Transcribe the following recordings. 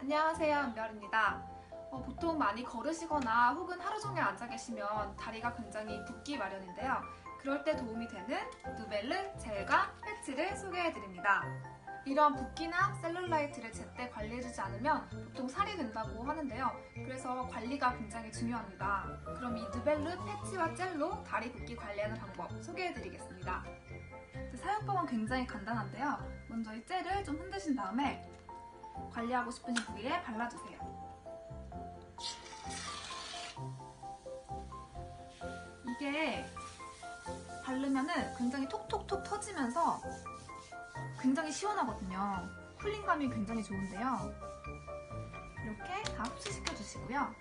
안녕하세요, 은별입니다. 어, 보통 많이 걸으시거나 혹은 하루 종일 앉아 계시면 다리가 굉장히 붓기 마련인데요. 그럴 때 도움이 되는 누벨르 젤과 패치를 소개해드립니다. 이런 붓기나 셀룰라이트를 제때 관리해주지 않으면 보통 살이 된다고 하는데요. 그래서 관리가 굉장히 중요합니다. 그럼 이 누벨르 패치와 젤로 다리 붓기 관리하는 방법 소개해드리겠습니다. 사용법은 굉장히 간단한데요. 먼저 이 젤을 좀 흔드신 다음에 관리하고 싶으신 부위에 발라주세요. 이게 바르면은 굉장히 톡톡톡 터지면서 굉장히 시원하거든요. 쿨링감이 굉장히 좋은데요. 이렇게 다 흡수시켜 주시고요.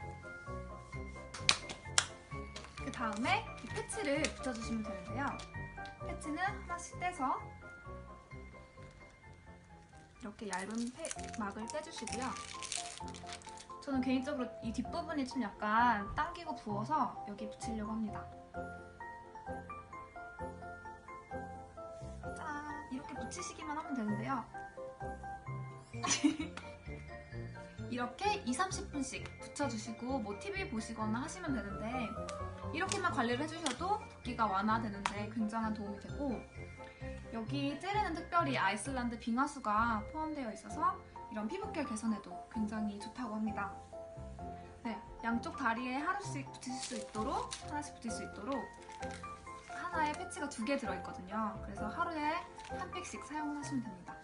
그 다음에 이 패치를 붙여주시면 되는데요. 패치는 하나씩 떼서 이렇게 얇은 패, 막을 빼주시고요. 저는 개인적으로 이 뒷부분이 좀 약간 당기고 부어서 여기 붙이려고 합니다. 짠! 이렇게 붙이시기만 하면 되는데요. 이렇게 2, 30분씩 붙여주시고 뭐 TV 보시거나 하시면 되는데 이렇게만 관리를 해주셔도 붓기가 완화되는데 굉장한 도움이 되고 여기 젤에는 특별히 아이슬란드 빙하수가 포함되어 있어서 이런 피부결 개선에도 굉장히 좋다고 합니다. 네, 양쪽 다리에 하루씩 붙이실 수 있도록 하나씩 붙일 수 있도록 하나에 패치가 두 개 들어있거든요. 그래서 하루에 한 팩씩 사용을 하시면 됩니다.